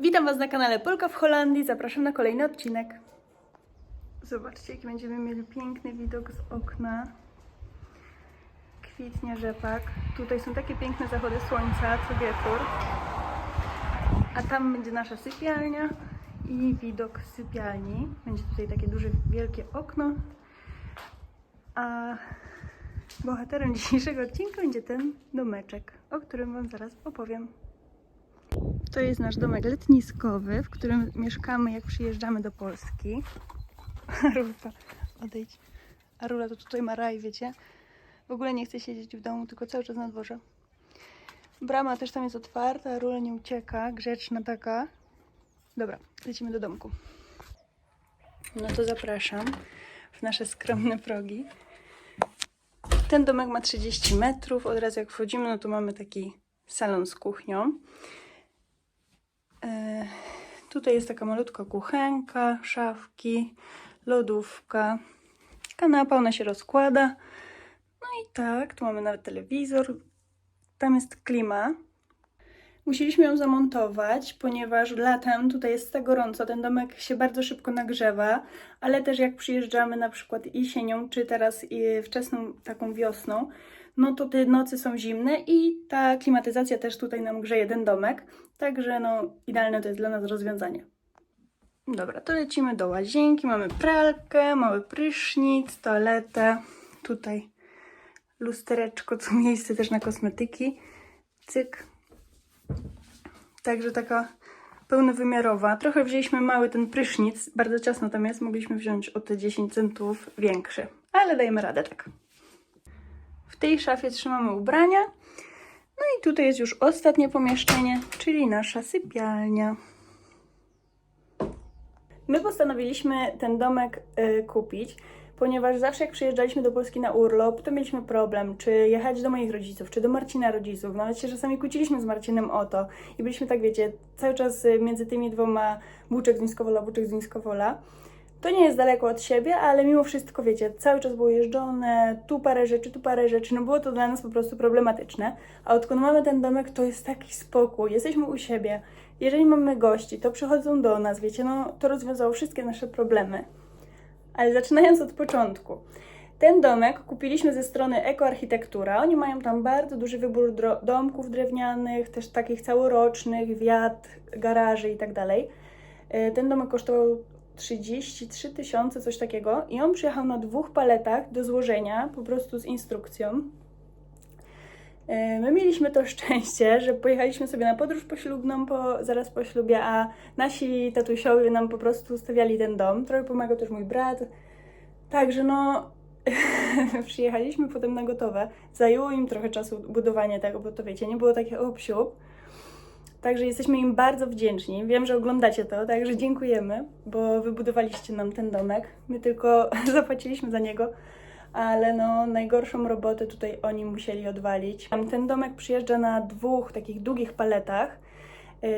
Witam Was na kanale Polka w Holandii. Zapraszam na kolejny odcinek. Zobaczcie, jaki będziemy mieli piękny widok z okna. Kwitnie rzepak. Tutaj są takie piękne zachody słońca co wieczór. A tam będzie nasza sypialnia i widok sypialni. Będzie tutaj takie duże, wielkie okno. A bohaterem dzisiejszego odcinka będzie ten domeczek, o którym Wam zaraz opowiem. To jest nasz domek letniskowy, w którym mieszkamy, jak przyjeżdżamy do Polski. Rulka, odejdź. A Rula to tutaj ma raj, wiecie? W ogóle nie chce siedzieć w domu, tylko cały czas na dworze. Brama też tam jest otwarta, Rula nie ucieka, grzeczna taka. Dobra, lecimy do domku. No to zapraszam w nasze skromne progi. Ten domek ma 30 metrów. Od razu jak wchodzimy, no to mamy taki salon z kuchnią. Tutaj jest taka malutka kuchenka, szafki, lodówka, kanapa, ona się rozkłada. No i tak, tu mamy nawet telewizor, tam jest klima. Musieliśmy ją zamontować, ponieważ latem tutaj jest tak gorąco, ten domek się bardzo szybko nagrzewa, ale też jak przyjeżdżamy na przykład jesienią, czy teraz wczesną taką wiosną, no to te nocy są zimne i ta klimatyzacja też tutaj nam grzeje ten domek, także no idealne to jest dla nas rozwiązanie. Dobra, to lecimy do łazienki, mamy pralkę, mały prysznic, toaletę, tutaj lustereczko, co miejsce też na kosmetyki, cyk, Także taka pełnowymiarowa. Trochę wzięliśmy mały ten prysznic, bardzo ciasno tam jest, mogliśmy wziąć o te 10 centów większy, ale dajemy radę tak. Tej szafie trzymamy ubrania. No i tutaj jest już ostatnie pomieszczenie, czyli nasza sypialnia. My postanowiliśmy ten domek y, kupić, ponieważ zawsze jak przyjeżdżaliśmy do Polski na urlop, to mieliśmy problem, czy jechać do moich rodziców, czy do Marcina rodziców. Nawet się czasami kłóciliśmy z Marcinem o to i byliśmy tak, wiecie, cały czas y, między tymi dwoma Buczek z Niskowola, Buczek z. To nie jest daleko od siebie, ale mimo wszystko, wiecie, cały czas było jeżdżone, tu parę rzeczy, tu parę rzeczy, no było to dla nas po prostu problematyczne. A odkąd mamy ten domek, to jest taki spokój, jesteśmy u siebie. Jeżeli mamy gości, to przychodzą do nas, wiecie, no to rozwiązało wszystkie nasze problemy. Ale zaczynając od początku. Ten domek kupiliśmy ze strony Ekoarchitektura. Oni mają tam bardzo duży wybór domków drewnianych, też takich całorocznych, wiat, garaży i tak dalej. E, Ten domek kosztował 33 tysiące, coś takiego. I on przyjechał na dwóch paletach do złożenia, po prostu z instrukcją. E, My mieliśmy to szczęście, że pojechaliśmy sobie na podróż poślubną po, zaraz po ślubie, a nasi tatusiowie nam po prostu stawiali ten dom. Trochę pomagał też mój brat. Także no, przyjechaliśmy potem na gotowe. Zajęło im trochę czasu budowanie tego, bo to wiecie, nie było takie obsiób. Także jesteśmy im bardzo wdzięczni. Wiem, że oglądacie to, także dziękujemy, bo wybudowaliście nam ten domek. My tylko zapłaciliśmy za niego, ale no najgorszą robotę tutaj oni musieli odwalić. Ten domek przyjeżdża na dwóch takich długich paletach yy,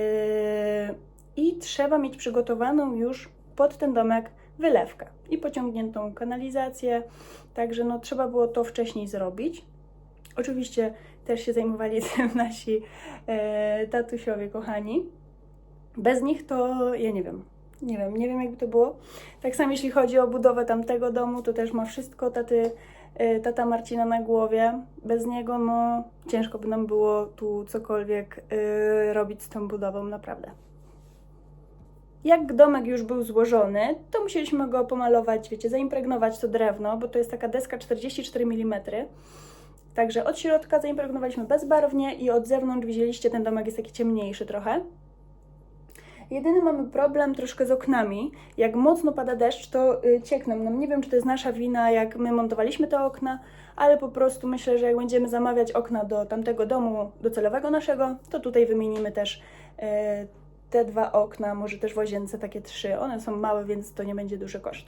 i trzeba mieć przygotowaną już pod ten domek wylewkę i pociągniętą kanalizację, także no trzeba było to wcześniej zrobić. Oczywiście też się zajmowali tym nasi e, tatusiowie kochani. Bez nich to ja nie wiem. Nie wiem, nie wiem jakby to było. Tak samo jeśli chodzi o budowę tamtego domu, to też ma wszystko taty, e, tata Marcina na głowie. Bez niego no ciężko by nam było tu cokolwiek e, robić z tą budową, naprawdę. Jak domek już był złożony, to musieliśmy go pomalować, wiecie, zaimpregnować to drewno, bo to jest taka deska 44 mm. Także od środka zaimpregnowaliśmy bezbarwnie i od zewnątrz widzieliście, ten domek jest taki ciemniejszy trochę. Jedyny mamy problem troszkę z oknami. Jak mocno pada deszcz, to y, ciekną nam. Nie wiem, czy to jest nasza wina, jak my montowaliśmy te okna, ale po prostu myślę, że jak będziemy zamawiać okna do tamtego domu docelowego naszego, to tutaj wymienimy też y, te dwa okna, może też w łazience takie trzy. One są małe, więc to nie będzie duży koszt.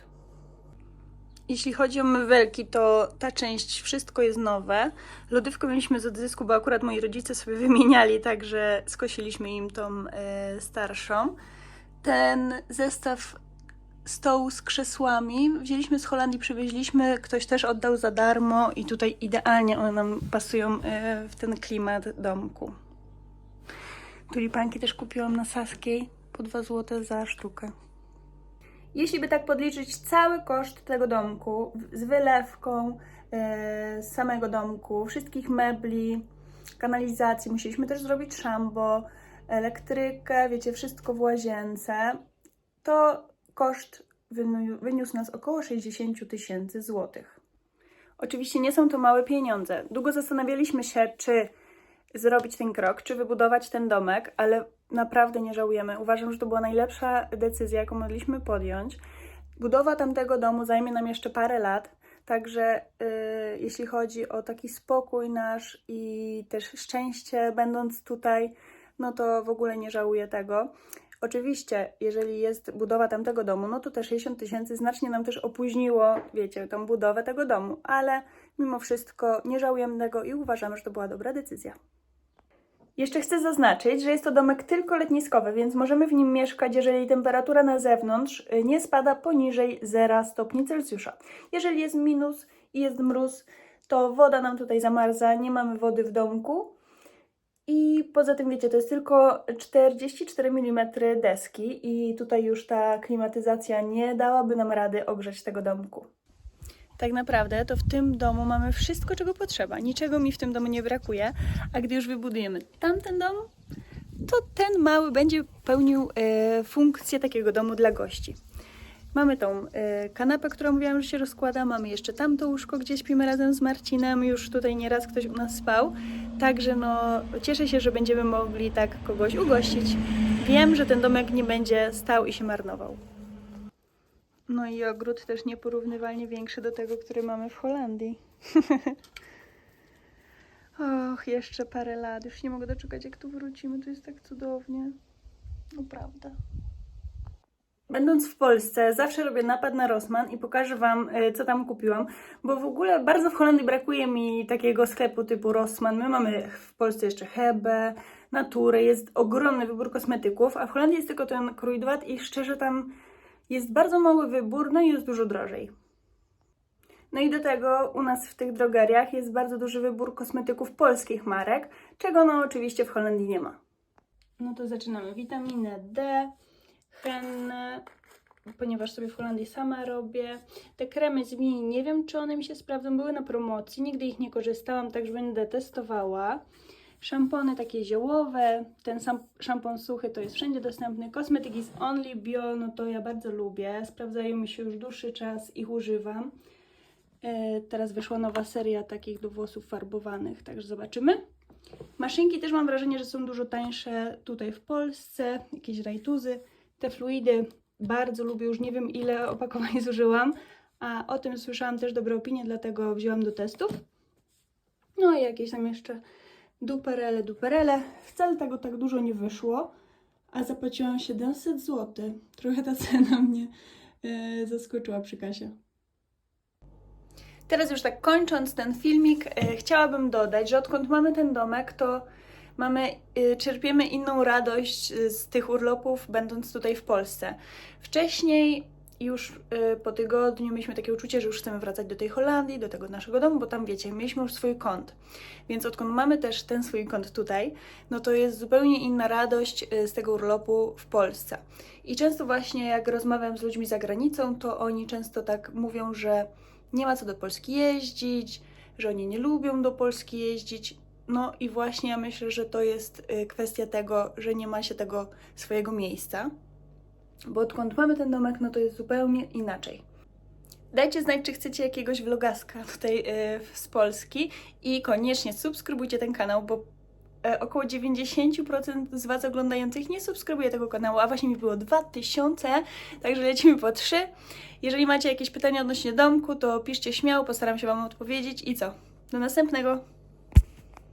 Jeśli chodzi o mywelki, to ta część wszystko jest nowe. Lodówkę mieliśmy z odzysku, bo akurat moi rodzice sobie wymieniali, także skosiliśmy im tą e, starszą. Ten zestaw stołu z krzesłami wzięliśmy z Holandii, przywieźliśmy, ktoś też oddał za darmo i tutaj idealnie one nam pasują e, w ten klimat domku. Tulipanki też kupiłam na Saskiej. Po 2 zł za sztukę. Jeśli by tak podliczyć cały koszt tego domku z wylewką e, z samego domku, wszystkich mebli, kanalizacji, musieliśmy też zrobić szambo, elektrykę, wiecie, wszystko w łazience, to koszt wyniósł nas około 60 000 tysięcy złotych. Oczywiście nie są to małe pieniądze. Długo zastanawialiśmy się, czy zrobić ten krok, czy wybudować ten domek, ale naprawdę nie żałujemy. Uważam, że to była najlepsza decyzja, jaką mogliśmy podjąć. Budowa tamtego domu zajmie nam jeszcze parę lat, także y, jeśli chodzi o taki spokój nasz i też szczęście, będąc tutaj, no to w ogóle nie żałuję tego. Oczywiście, jeżeli jest budowa tamtego domu, no to te 60 tysięcy znacznie nam też opóźniło, wiecie, tą budowę tego domu, ale mimo wszystko nie żałujemy tego i uważamy, że to była dobra decyzja. Jeszcze chcę zaznaczyć, że jest to domek tylko letniskowy, więc możemy w nim mieszkać, jeżeli temperatura na zewnątrz y, nie spada poniżej 0 stopni Celsjusza. Jeżeli jest minus i jest mróz, to woda nam tutaj zamarza, nie mamy wody w domku. I poza tym, wiecie, to jest tylko 44 mm deski i tutaj już ta klimatyzacja nie dałaby nam rady ogrzać tego domku. Tak naprawdę to w tym domu mamy wszystko, czego potrzeba. Niczego mi w tym domu nie brakuje, a gdy już wybudujemy tamten dom, to ten mały będzie pełnił e, funkcję takiego domu dla gości. Mamy tą e, kanapę, którą mówiłam, że się rozkłada, mamy jeszcze tamto łóżko, gdzie śpimy razem z Marcinem, już tutaj nieraz ktoś u nas spał, także no cieszę się, że będziemy mogli tak kogoś ugościć. Wiem, że ten domek nie będzie stał i się marnował. No i ogród też nieporównywalnie większy do tego, który mamy w Holandii. Och, jeszcze parę lat. Już nie mogę doczekać, jak tu wrócimy. Tu jest tak cudownie. Naprawdę. Będąc w Polsce, zawsze robię napad na Rossmann i pokażę Wam, e, co tam kupiłam, bo w ogóle bardzo w Holandii brakuje mi takiego sklepu typu Rossmann. My mamy w Polsce jeszcze Hebe, Naturę, jest ogromny wybór kosmetyków, a w Holandii jest tylko ten Kruidvat i szczerze tam jest bardzo mały wybór, no i jest dużo drożej. No i do tego u nas w tych drogeriach jest bardzo duży wybór kosmetyków polskich marek, czego no oczywiście w Holandii nie ma. No to zaczynamy. Witaminę D, hennę, ponieważ sobie w Holandii sama robię. Te kremy z Mini, nie wiem czy one mi się sprawdzą, były na promocji, nigdy ich nie korzystałam, także będę testowała. Szampony takie ziołowe, ten sam szampon suchy to jest wszędzie dostępny. Kosmetyki z Only Bio, no to ja bardzo lubię, sprawdzają mi się już dłuższy czas, ich używam. E, Teraz wyszła nowa seria takich do włosów farbowanych, także zobaczymy. Maszynki też mam wrażenie, że są dużo tańsze tutaj w Polsce, jakieś rajtuzy. Te fluidy bardzo lubię, już nie wiem ile opakowań zużyłam, a o tym słyszałam też dobre opinie, dlatego wzięłam do testów. No i jakieś tam jeszcze duperele, duperele. Wcale tego tak dużo nie wyszło, a zapłaciłam 700 zł. Trochę ta cena mnie e, zaskoczyła przy kasie. Teraz już tak kończąc ten filmik, e, chciałabym dodać, że odkąd mamy ten domek, to mamy, e, czerpiemy inną radość z tych urlopów, będąc tutaj w Polsce. Wcześniej już e, po tygodniu mieliśmy takie uczucie, że już chcemy wracać do tej Holandii, do tego naszego domu, bo tam wiecie, mieliśmy już swój kąt. Więc odkąd mamy też ten swój kąt tutaj, no to jest zupełnie inna radość e, z tego urlopu w Polsce. I często właśnie jak rozmawiam z ludźmi za granicą, to oni często tak mówią, że nie ma co do Polski jeździć, że oni nie lubią do Polski jeździć. No i właśnie ja myślę, że to jest y, kwestia tego, że nie ma się tego swojego miejsca. Bo odkąd mamy ten domek, no to jest zupełnie inaczej. Dajcie znać, czy chcecie jakiegoś vlogaska tutaj y, z Polski i koniecznie subskrybujcie ten kanał, bo e, około 90% z Was oglądających nie subskrybuje tego kanału, a właśnie mi było 2000, także lecimy po 3. Jeżeli macie jakieś pytania odnośnie domku, to piszcie śmiało, postaram się Wam odpowiedzieć i co? Do następnego!